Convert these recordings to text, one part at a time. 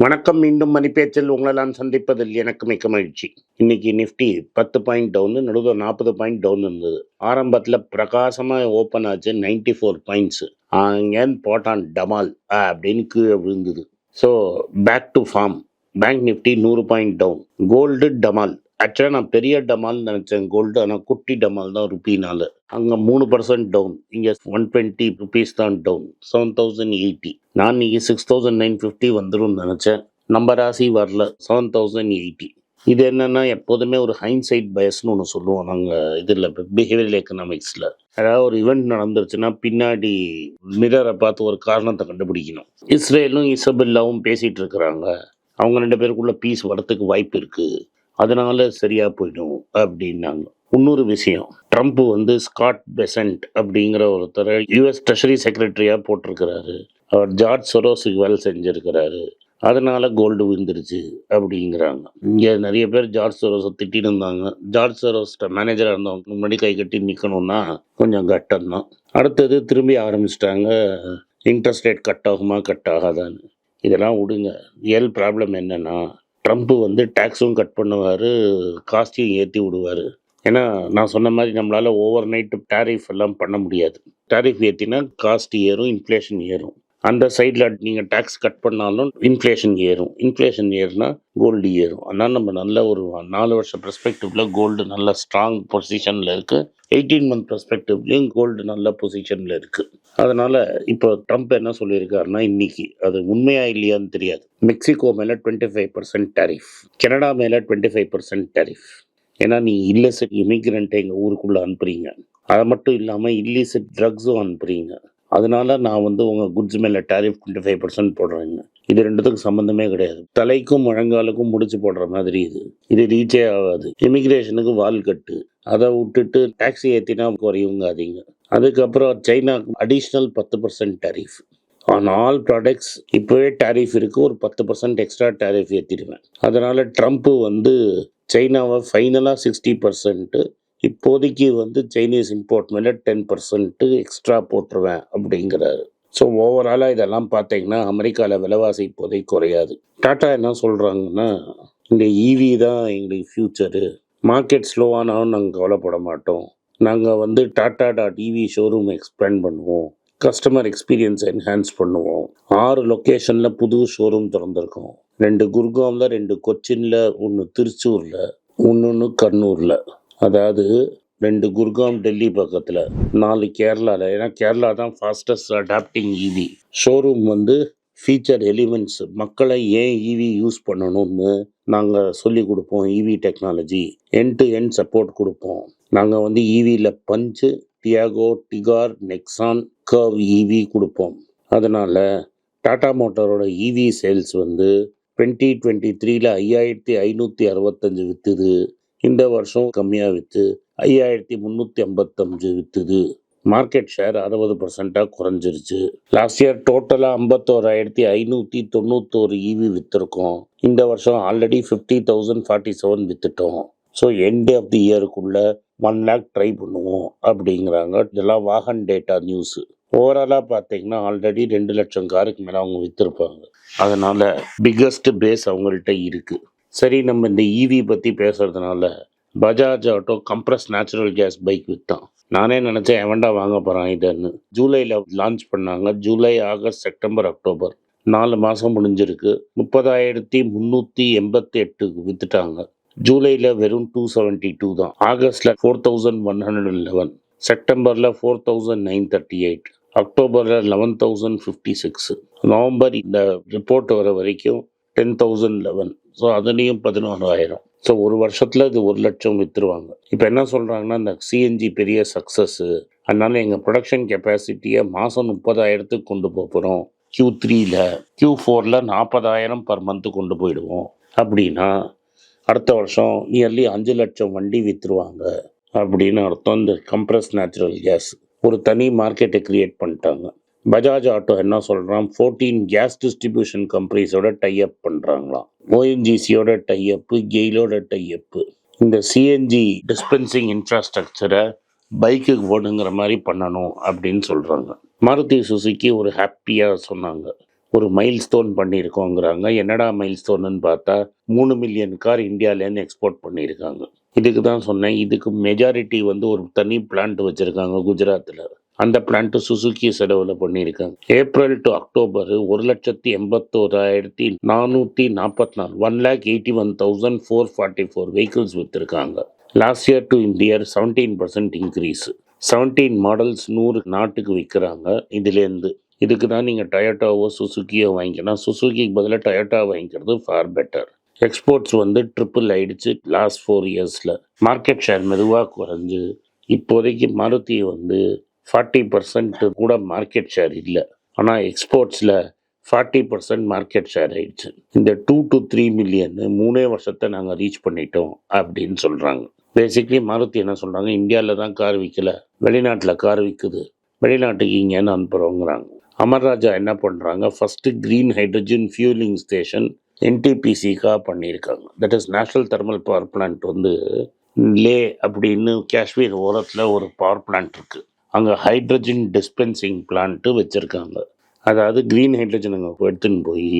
வணக்கம் மீண்டும் மணிப்பேச்சில் உங்களை நான் சந்திப்பதில் எனக்கு மிக்க மகிழ்ச்சி. இன்னைக்கு நிஃப்டி பத்து பாயிண்ட் டவுன் நடுவில் நாற்பது பாயிண்ட் டவுன் இருந்தது. ஆரம்பத்தில் பிரகாசமாக ஓப்பன் ஆச்சு நைன்டி ஃபோர் பாயிண்ட்ஸு அங்கேருந்து போட்டான் டமால் ஆ, அப்படின்னு கீழே விழுந்தது. So back to form bank Nifty நூறு பாயிண்ட் டவுன். கோல்டு டமால். ஆக்சுவலாக நான் பெரிய டமால் நினச்சேன். கோல்டு ஆனால் குட்டி டமால் தான் ருப்பினால அங்கே மூணு பர்சன்ட் டவுன் இங்கே ஒன் டுவெண்ட்டி ருபீஸ் தான் டவுன் செவன் தௌசண்ட் எயிட்டி நான் இன்னைக்கு சிக்ஸ் தௌசண்ட் நைன் ஃபிஃப்டி வந்துடும் நினச்சேன். நம்ம ராசி வரல. செவன் தௌசண்ட் எயிட்டி இது என்னென்னா எப்போதுமே ஒரு ஹைன்சைட் பயஸ்னு ஒன்று சொல்லுவோம் நாங்கள் இதில் பிஹேவியர் எக்கனாமிக்ஸில் அதாவது ஒரு ஈவெண்ட் நடந்துருச்சுன்னா பின்னாடி மிரரை பார்த்து ஒரு காரணத்தை கண்டுபிடிக்கணும். இஸ்ரேலும் இசபெல்லாவும் பேசிகிட்டு இருக்கிறாங்க. அவங்க ரெண்டு பேருக்குள்ள பீஸ் வரத்துக்கு வாய்ப்பு இருக்குது அதனால சரியாக போயிடும் அப்படின்னாங்க. இன்னொரு விஷயம் ட்ரம்ப் வந்து ஸ்காட் பெசன்ட் அப்படிங்கிற ஒருத்தரை யூஎஸ் ட்ரெஷரி செக்ரட்டரியாக போட்டிருக்கிறாரு. அவர் ஜார்ஜ் சொரோஸுக்கு வேலை செஞ்சுருக்கிறாரு. அதனால கோல்டு விழுந்துருச்சு அப்படிங்கிறாங்க. இங்கே நிறைய பேர் ஜார்ஜ் சரோஸை திட்டின்னு இருந்தாங்க. ஜார்ஜ் சரோஸ்ட மேனேஜராக இருந்தவங்க முன்னாடி கை கட்டி நிற்கணும்னா கொஞ்சம் கட்டம் தான் அடுத்தது திரும்பி ஆரம்பிச்சிட்டாங்க. இன்ட்ரெஸ்ட் ரேட் கட் ஆகுமா கட் ஆகாதான்னு. இதெல்லாம் விடுங்க. ரியல் ப்ராப்ளம் என்னென்னா ட்ரம்ப் வந்து டேக்ஸும் கட் பண்ணுவார் காஸ்ட்டையும் ஏற்றி விடுவார். ஏன்னா நான் சொன்ன மாதிரி நம்மளால் ஓவர் நைட்டு டேரிஃப் எல்லாம் பண்ண முடியாது. டேரிஃப் ஏற்றினா காஸ்ட் ஏறும் இன்ஃப்ளேஷன் ஏறும். அந்த சைடில் நீங்கள் டேக்ஸ் கட் பண்ணாலும் இன்ஃப்ளேஷன் ஏறும். இன்ஃப்ளேஷன் ஏறுனா கோல்டு ஏறும். அதனால் நம்ம நல்ல ஒரு நாலு வருஷம் பெர்ஸ்பெக்டிவில் கோல்டு நல்ல ஸ்ட்ராங் பொசிஷனில் இருக்குது எயிட்டீன் மந்த் பெர்ஸ்பெக்டிவ்லேயும் கோல்டு நல்ல பொசிஷனில் இருக்குது அதனால் இப்போ ட்ரம்ப் என்ன சொல்லியிருக்காருன்னா இன்னைக்கு அது உண்மையா இல்லையான்னு தெரியாது. மெக்சிகோ மேலே twenty five percent tariff Canada மேலே டுவெண்ட்டி ஃபைவ் பர்சன்ட் டேரிஃப் ஏன்னா நீ இல்லிசிட் இமிக்ரெண்ட்டை எங்கள் ஊருக்குள்ளே அனுப்புறீங்க. அது மட்டும் இல்லாமல் இல்லிசிட் ட்ரக்ஸும் அனுப்புறீங்க. அதனால நான் வந்து உங்கள் குட்ஸ் மேலே டேரிஃப் டுவெண்ட்டி ஃபைவ் பர்சன்ட் போடுறேங்க இது ரெண்டுத்துக்கும் சம்மந்தமே கிடையாது. தலைக்கும் முழங்காலுக்கும் முடிச்சு போடுற மாதிரி இது. இது ரீச்சே ஆகாது. இமிக்ரேஷனுக்கு வால் கட்டு. அதை விட்டுட்டு டாக்ஸி ஏற்றினா குறையுங்காதீங்க. அதுக்கப்புறம் சைனா அடிஷ்னல் பத்து percent tariff on all products இப்போவே டேரிஃப் இருக்குது ஒரு பத்து பர்சன்ட் எக்ஸ்ட்ரா டேரிஃப் ஏற்றிடுவேன் அதனால் ட்ரம்ப்பு வந்து சைனாவை ஃபைனலாக சிக்ஸ்டி பர்சன்ட்டு இப்போதைக்கு வந்து சைனீஸ் இம்போர்ட் மேலே டென் பர்சன்ட்டு எக்ஸ்ட்ரா போட்டுருவேன் அப்படிங்கிறாரு. ஸோ ஓவராலாக இதெல்லாம் பார்த்தீங்கன்னா அமெரிக்காவில் விலைவாசி இப்போதைக்கு குறையாது. டாட்டா என்ன சொல்கிறாங்கன்னா இந்த ஈவி தான் எங்களுக்கு ஃப்யூச்சரு மார்க்கெட் ஸ்லோவானாலும் நாங்கள் கவலைப்பட மாட்டோம். நாங்கள் வந்து Tata dot EV showroom expand பண்ணுவோம். கஸ்டமர் எக்ஸ்பீரியன்ஸ் என்ஹான்ஸ் பண்ணுவோம். ஆறு லொக்கேஷனில் புது ஷோரூம் திறந்திருக்கோம். ரெண்டு குர்காமில் ரெண்டு கொச்சினில் ஒன்று திருச்சூரில் ஒன்று ஒன்று கண்ணூரில். அதாவது ரெண்டு குர்காம் டெல்லி பக்கத்தில் நாலு கேரளாவில் ஏன்னா கேரளா தான் ஃபாஸ்டஸ்ட் அடாப்டிங் இவி ஷோரூம் வந்து ஃபீச்சர் எலிமெண்ட்ஸ் மக்களை ஏன் இவி யூஸ் பண்ணணும்னு நாங்கள் சொல்லி கொடுப்போம் EV technology end to end support கொடுப்போம். நாங்கள் வந்து இவியில் Punch Tiago Tigor Nexon Curvv EV கொடுப்போம். அதனால் டாடா மோட்டாரோட இவி சேல்ஸ் வந்து டுவெண்ட்டி டுவெண்ட்டி த்ரீல ஐயாயிரத்தி ஐநூற்றி அறுபத்தஞ்சு விற்றுது இந்த வருஷம் கம்மியாக விற்று ஐயாயிரத்தி முந்நூற்றி ஐம்பத்தஞ்சு விற்றுது மார்க்கெட் ஷேர் அறுபது பர்சண்ட்டாக குறைஞ்சிருச்சு. லாஸ்ட் இயர் டோட்டலாக ஐம்பத்தோராயிரத்தி ஐநூற்றி தொண்ணூத்தோரு இவி விற்றுருக்கோம் இந்த வருஷம் already fifty thousand forty seven விற்றுட்டோம் so end of the இயருக்குள்ளே ஒன் லேக் ட்ரை பண்ணுவோம் அப்படிங்கிறாங்க. இதெல்லாம் வாகன் டேட்டா நியூஸு ஓவராலாக பார்த்தீங்கன்னா ஆல்ரெடி ரெண்டு லட்சம் காருக்கு மேலே அவங்க விற்றுருப்பாங்க அதனால் பிக்கஸ்ட் பேஸ் அவங்கள்ட்ட இருக்குது சரி நம்ம இந்த ஈவி பற்றி பேசுகிறதுனால Bajaj Auto compress natural gas bike விற்றான் நானே நினச்சேன் எவன்டா வாங்க போகிறான் இதுன்னு. ஜூலையில் லான்ச் பண்ணாங்க. July August September October. நாலு மாதம் முடிஞ்சிருக்கு. முப்பதாயிரத்தி முந்நூற்றி எண்பத்தி எட்டுக்கு விற்றுட்டாங்க ஜூலையில் வெறும் டூ செவன்ட்டி டூ தான். ஆகஸ்டில் four thousand one hundred eleven செப்டம்பரில் four thousand nine thirty eight அக்டோபரில் eleven thousand fifty six November இந்த ரிப்போர்ட் வர வரைக்கும் டென் தௌசண்ட் லெவன் ஸோ அதுலேயும் பதினோராயிரம் ஸோ ஒரு வருஷத்தில் இது ஒரு லட்சம் விற்றுருவாங்க இப்போ என்ன சொல்கிறாங்கன்னா இந்த சிஎன்ஜி பெரிய சக்ஸஸ்ஸு அதனால் எங்கள் ப்ரொடக்ஷன் கெப்பாசிட்டியை மாதம் முப்பதாயிரத்துக்கு கொண்டு போகிறோம் க்யூ த்ரீயில் க்யூ ஃபோரில் நாற்பதாயிரம் பர் மந்த்து கொண்டு போயிடுவோம். அப்படின்னா அடுத்த வருஷம் நியர்லி அஞ்சு லட்சம் வண்டி விற்றுருவாங்க அப்படின்னு அர்த்தம் இந்த கம்ப்ரஸ் நேச்சுரல் கேஸ் ஒரு தனி மார்க்கெட்டை க்ரியேட் பண்ணிட்டாங்க. பஜாஜ் ஆட்டோ என்ன சொல்கிறான் ஃபோர்டீன் கேஸ் டிஸ்ட்ரிபியூஷன் கம்பெனிஸோட டைஅப் பண்ணுறாங்களாம் ஓஎன்ஜிசியோட டைஅப்பு கெயிலோட டைஅப்பு இந்த சிஎன்ஜி டிஸ்பென்சிங் இன்ஃப்ராஸ்ட்ரக்சரை பைக்குக்கு ஓடுங்கிற மாதிரி பண்ணணும் அப்படின்னு சொல்கிறாங்க மாருதி சுசுக்கி ஒரு ஹாப்பியாக சொன்னாங்க. ஒரு மைல் ஸ்டோன் பண்ணியிருக்கோங்கிறாங்க. என்னடா மைல் ஸ்டோன்னு பார்த்தா மூணு மில்லியன் கார் இந்தியாவிலேருந்து எக்ஸ்போர்ட் பண்ணியிருக்காங்க. இதுக்கு தான் சொன்னேன். இதுக்கு மெஜாரிட்டி வந்து ஒரு தனி பிளான்ட் வச்சுருக்காங்க குஜராத்தில் அந்த பிளான்ட்டு சுசுக்கி செலவில் பண்ணியிருக்காங்க. ஏப்ரல் டு அக்டோபர் ஒரு லட்சத்தி எண்பத்தோராயிரத்தி நானூற்றி நாற்பத்தி நாலு one lakh eighty one thousand four forty four vehicles விற்றுருக்காங்க last year to இந்த year seventeen percent increase seventeen models நூறு நாட்டுக்கு விற்கிறாங்க இதுலேருந்து இதுக்கு தான் நீங்கள் டொயோட்டாவோ சுசுக்கியோ வாங்கிக்கலாம் சுசுக்கிக்கு பதிலாக டொயோட்டா வாங்கிக்கிறது ஃபார் பெட்டர் எக்ஸ்போர்ட்ஸ் வந்து ட்ரிப்பிள் ஆயிடுச்சு லாஸ்ட் ஃபோர் இயர்ஸில் மார்க்கெட் ஷேர் மெதுவாக குறைஞ்சு இப்போதைக்கு மாருதி வந்து ஃபார்ட்டி பர்சன்ட் கூட மார்க்கெட் ஷேர் இல்லை. ஆனால் எக்ஸ்போர்ட்ஸில் ஃபார்ட்டி பர்சன்ட் மார்க்கெட் ஷேர் ஆயிடுச்சு. இந்த டூ டு த்ரீ மில்லியன் மூணே வருஷத்தை நாங்கள் ரீச் பண்ணிட்டோம் அப்படின்னு சொல்கிறாங்க பேசிக்லி மாருதி என்ன சொல்கிறாங்க இந்தியாவில் தான் கார் விற்கல வெளிநாட்டில் கார் விற்குது வெளிநாட்டுக்கு இங்கேன்னு அனுப்புகிறோங்கிறாங்க அமர்ராஜா என்ன பண்ணுறாங்க first green hydrogen fueling station என்டிபிசிக்காக பண்ணியிருக்காங்க. That is national thermal power plant வந்து லே அப்படின்னு காஷ்மீர் ஓரத்தில் ஒரு பவர் பிளான்ட் இருக்குது அங்கே ஹைட்ரஜன் டிஸ்பென்சிங் பிளான்ட்டு வச்சுருக்காங்க. அதாவது க்ரீன் ஹைட்ரஜன் அங்கே எடுத்துன்னு போய்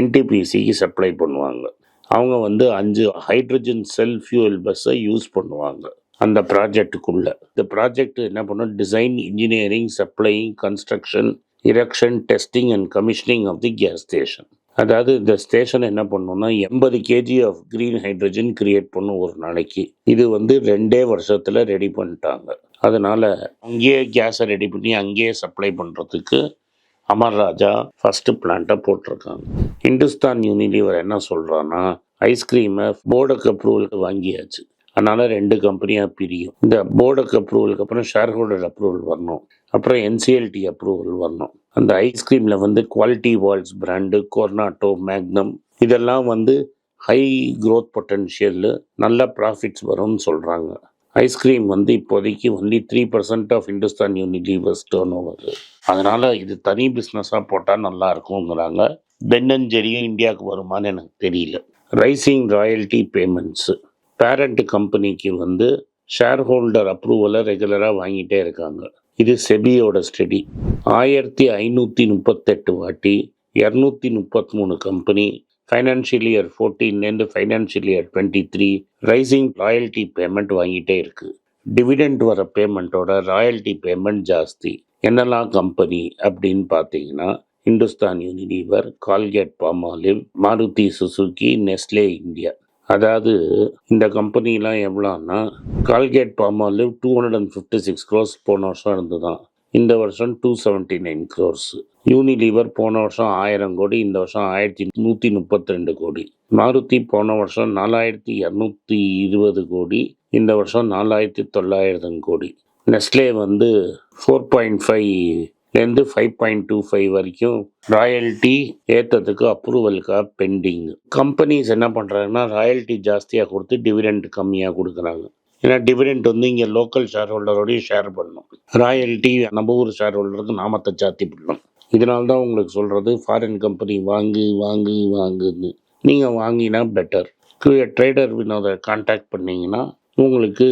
என்டிபிசிக்கு சப்ளை பண்ணுவாங்க. அவங்க வந்து அஞ்சு ஹைட்ரஜன் செல் ஃபியூல் பஸ்ஸை யூஸ் பண்ணுவாங்க அந்த ப்ராஜெக்டுக்குள்ளே இந்த ப்ராஜெக்ட் என்ன பண்ணும்? Design engineering supplying construction erection testing and commissioning of the gas station அதாவது இந்த ஸ்டேஷன் என்ன பண்ணும்னா எண்பது KG of green hydrogen create பண்ணும் ஒரு நாளைக்கு. இது வந்து ரெண்டே வருஷத்தில் ரெடி பண்ணிட்டாங்க. அதனால் அங்கேயே கேஸை ரெடி பண்ணி அங்கேயே சப்ளை பண்ணுறதுக்கு அமர் ராஜா ஃபஸ்ட்டு பிளான்ட்டை போட்டிருக்காங்க. இந்துஸ்தான் யூனிலிவர் என்ன சொல்கிறான்னா ஐஸ்கிரீமை போர்டுக்கு அப்ரூவலுக்கு வாங்கியாச்சு. அதனால் ரெண்டு கம்பெனியாக பிரியும். இந்த போர்டுக்கு அப்ரூவலுக்கு அப்புறம் ஷேர் ஹோல்டர் அப்ரூவல் வரணும். அப்புறம் என்சிஎல்டி அப்ரூவல் வரணும். அந்த ஐஸ்கிரீமில் வந்து Kwality Wall's brand Cornetto Magnum இதெல்லாம் வந்து ஹை க்ரோத் பொட்டன்ஷியல் நல்ல ப்ராஃபிட்ஸ் வரும்னு சொல்கிறாங்க ஐஸ்கிரீம் வந்து இப்போதைக்கு only three percent of Hindustan Unilever's turnover அதனால் இது தனி பிஸ்னஸாக போட்டால் நல்லா இருக்குங்கிறாங்க தென்னஞ்செரியும் இந்தியாவுக்கு வருமானு எனக்கு தெரியல. ரைசிங் ராயல்ட்டி பேமெண்ட்ஸு பேரண்ட் கம்பெனிக்கு வந்து ஷேர் ஹோல்டர் அப்ரூவலை ரெகுலராக வாங்கிட்டே இருக்காங்க. இது செபியோட ஸ்டடி ஆயிரத்தி ஐநூற்றி முப்பத்தெட்டு வாட்டி இரநூத்தி முப்பத்தி மூணு company financial year ஃபோர்டீன்லேருந்து financial year twenty three rising royalty payment வாங்கிட்டே இருக்குது டிவிடெண்ட் வர பேமெண்ட்டோட ராயல்ட்டி பேமெண்ட் ஜாஸ்தி. என்னெல்லாம் கம்பெனி அப்படின்னு பார்த்தீங்கன்னா Hindustan Unilever Colgate Palmolive Maruti Suzuki Nestle India அதாவது இந்த கம்பெனிலாம் எவ்வளோன்னா Colgate Palmolive two hundred and fifty six crores போன வருஷம் இருந்து தான் இந்த வருஷம் two seventy nine crores Unilever போன வருஷம் ஆயிரம் கோடி இந்த வருஷம் ஆயிரத்தி நூற்றி முப்பத்தி ரெண்டு கோடி. மாருதி போன வருஷம் நாலாயிரத்தி இரநூத்தி இருபது கோடி இந்த வருஷம் நாலாயிரத்தி தொள்ளாயிரம் கோடி. நெஸ்லே வந்து ஃபோர் பாயிண்ட் ஃபைவ்லேருந்து ஃபைவ் பாயிண்ட் டூ ஃபைவ் வரைக்கும் ராயல்ட்டி ஏற்றதுக்கு அப்ரூவலுக்காக பெண்டிங் கம்பெனிஸ் என்ன பண்ணுறாங்கன்னா ராயல்ட்டி ஜாஸ்தியாக கொடுத்து டிவிடெண்ட் கம்மியாக கொடுக்குறாங்க. ஏன்னா டிவிடெண்ட் வந்து இங்கே லோக்கல் ஷேர் ஹோல்டரோடையும் ஷேர் பண்ணணும் ராயல்ட்டி நம்ம ஊர் ஷேர் ஹோல்டருக்கு நாமத்தை சாத்தி பண்ணணும் இதனால தான் உங்களுக்கு சொல்கிறது ஃபாரின் கம்பெனி வாங்கு வாங்கு வாங்குன்னு. நீங்கள் வாங்கினா பெட்டர் ட்ரேடர் வினோதை காண்டாக்ட் பண்ணிங்கன்னா உங்களுக்கு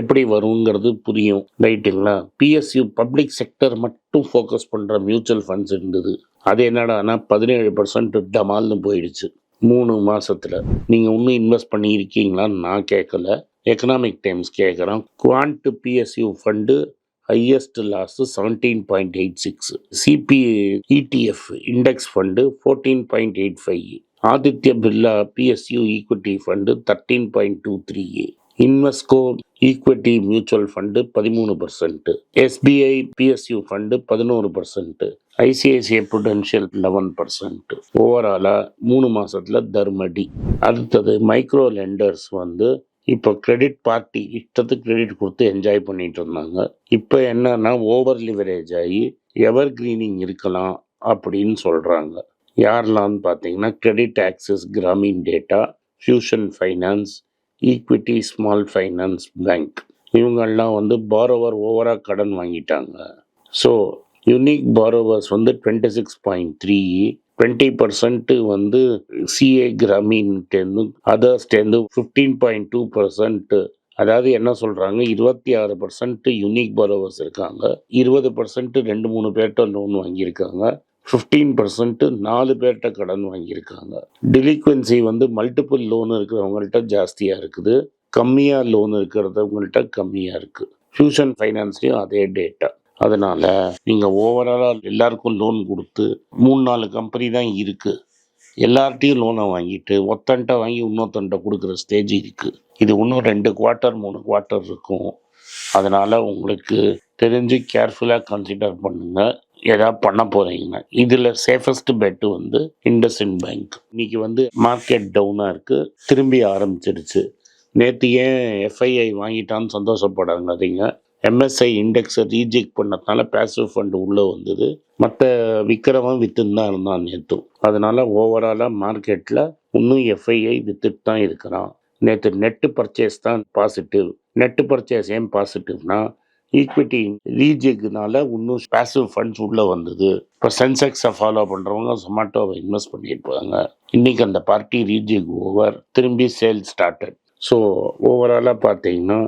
எப்படி வருங்கிறது புரியும். ரைட்டுங்களா பிஎஸ்யூ பப்ளிக் செக்டர் மட்டும் ஃபோக்கஸ் பண்ணுற மியூச்சுவல் ஃபண்ட்ஸ் இருந்தது. அது என்னடானா பதினேழு பர்சன்ட் டமால்னு போயிடுச்சு. மூணு மாதத்தில் நீங்கள் இன்னும் இன்வெஸ்ட் பண்ணியிருக்கீங்களான்னு நான் கேட்கல எக்கனாமிக் டைம்ஸ் கேட்குறோம் Quant PSU fund highest loss seventeen point eight six CP ETF index fund fourteen point eight five Aditya Birla PSU equity fund thirteen point two three Invesco equity mutual fund பதிமூணு percent SBI PSU fund பதினோரு percent ICICI Prudential eleven percent ஓவராலாக மூணு மாதத்தில் தர்மடி அடுத்தது micro lenders வந்து இப்போ credit party இஷ்டத்துக்கு கிரெடிட் கொடுத்து என்ஜாய் பண்ணிட்டு இருந்தாங்க. இப்போ என்னன்னா ஓவர் லிவரேஜ் ஆகி எவர் கிரீனிங் இருக்கலாம் அப்படின்னு சொல்கிறாங்க யாரெல்லாம்னு பார்த்தீங்கன்னா Credit Access Grameen data Fusion Finance equity small finance bank இவங்கெல்லாம் வந்து பாரோவர் ஓவராக கடன் வாங்கிட்டாங்க. ஸோ யூனிக் பாரோவர்ஸ் வந்து twenty six point three twenty percent வந்து சிஏ கிராமின்ட்டேருந்து அதர்ஸ்டேருந்து ஃபிஃப்டீன் பாயிண்ட் டூ பர்சன்ட்டு அதாவது என்ன சொல்கிறாங்க இருபத்தி ஆறு பர்சன்ட் யூனிக் பரோவர்ஸ் இருக்காங்க. இருபது பர்சன்ட் ரெண்டு மூணு பேர்கிட்ட லோன் வாங்கியிருக்காங்க. ஃபிஃப்டீன் பர்சன்ட்டு நாலு பேர்கிட்ட கடன் வாங்கியிருக்காங்க. டெலிக்வன்சி வந்து மல்டிபிள் லோன் இருக்கிறவங்கள்ட்ட ஜாஸ்தியாக இருக்குது. கம்மியாக லோன் இருக்கிறவங்கள்ட்ட கம்மியாக இருக்குது ஃபியூஷன் ஃபைனான்ஸ்லேயும் அதே டேட்டா அதனால் நீங்கள் ஓவராலாக எல்லாருக்கும் லோன் கொடுத்து மூணு நாலு கம்பெனி தான் இருக்குது எல்லார்ட்டையும் லோனை வாங்கிட்டு ஒத்தன்ட்ட வாங்கி இன்னொத்தன்ட்ட கொடுக்குற ஸ்டேஜ் இருக்குது இது இன்னும் ரெண்டு குவார்ட்டர் மூணு குவார்ட்டர் இருக்கும். அதனால் உங்களுக்கு தெரிஞ்சு கேர்ஃபுல்லாக கன்சிடர் பண்ணுங்கள் ஏதாவது பண்ண போகிறீங்கன்னா இதில் சேஃபஸ்ட் பெட்டு வந்து இண்டஸ்இன் பேங்க் இன்னைக்கு வந்து மார்க்கெட் டவுனாக இருக்குது திரும்பி ஆரம்பிச்சிருச்சு. நேற்று ஏன் எஃப்ஐஐ வாங்கிட்டான்னு சந்தோஷப்படாதீங்க. எம்எஸ்ஐ இண்டெக்ஸை ரீஜெக்ட் பண்ணதுனால பேசிவ் ஃபண்டு உள்ளே வந்தது. மற்ற விற்கிறவன் வித்துன்னு தான் இருந்தான் நேற்று அதனால் ஓவராலாக மார்க்கெட்டில் இன்னும் எஃப்ஐஐ விற்றுட்டு தான் இருக்கிறான். நேற்று நெட்டு பர்ச்சேஸ் தான் பாசிட்டிவ் நெட்டு பர்ச்சேஸ் ஏன் பாசிட்டிவ்னா ஈக்விட்டி ரீஜெக்னால இன்னும் பேசிவ் ஃபண்ட்ஸ் உள்ளே வந்தது. இப்போ சென்செக்ஸை ஃபாலோ பண்ணுறவங்க சொமாட்டோவை இன்வெஸ்ட் பண்ணியிருப்பாங்க இன்றைக்கி அந்த பார்ட்டி ரீஜெக் ஓவர் திரும்பி சேல் ஸ்டார்டட் ஸோ ஓவராலாக பார்த்தீங்கன்னா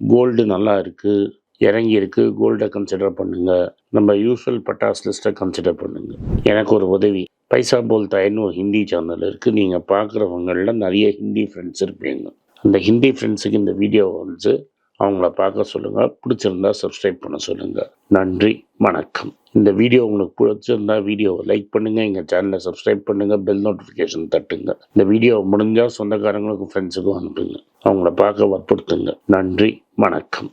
கோல்டு நல்லா இருக்குது இறங்கி இருக்கு கோல்டை கன்சிடர் பண்ணுங்க. நம்ம யூஸ்வல் பட்டாஸ் லிஸ்ட்டை கன்சிடர் பண்ணுங்க. எனக்கு ஒரு உதவி. பைசா போல் தாயின்னு ஒரு ஹிந்தி சேனல் இருக்குது நீங்கள் பார்க்குறவங்களில் நிறைய ஹிந்தி ஃப்ரெண்ட்ஸ் இருப்பீங்க. அந்த ஹிந்தி ஃப்ரெண்ட்ஸுக்கு இந்த வீடியோ வந்து அவங்கள பார்க்க சொல்லுங்கள் பிடிச்சிருந்தா சப்ஸ்கிரைப் பண்ண சொல்லுங்கள் நன்றி வணக்கம். இந்த வீடியோ உங்களுக்கு பிடிச்சிருந்தா வீடியோவை லைக் பண்ணுங்கள் எங்கள் சேனலை சப்ஸ்கிரைப் பண்ணுங்கள் பெல் நோட்டிஃபிகேஷன் தட்டுங்க. இந்த வீடியோ முடிஞ்சால் சொந்தக்காரங்களுக்கும் ஃப்ரெண்ட்ஸுக்கும் அனுப்புங்க. அவங்கள பார்க்க வற்புறுத்துங்க. நன்றி வணக்கம்.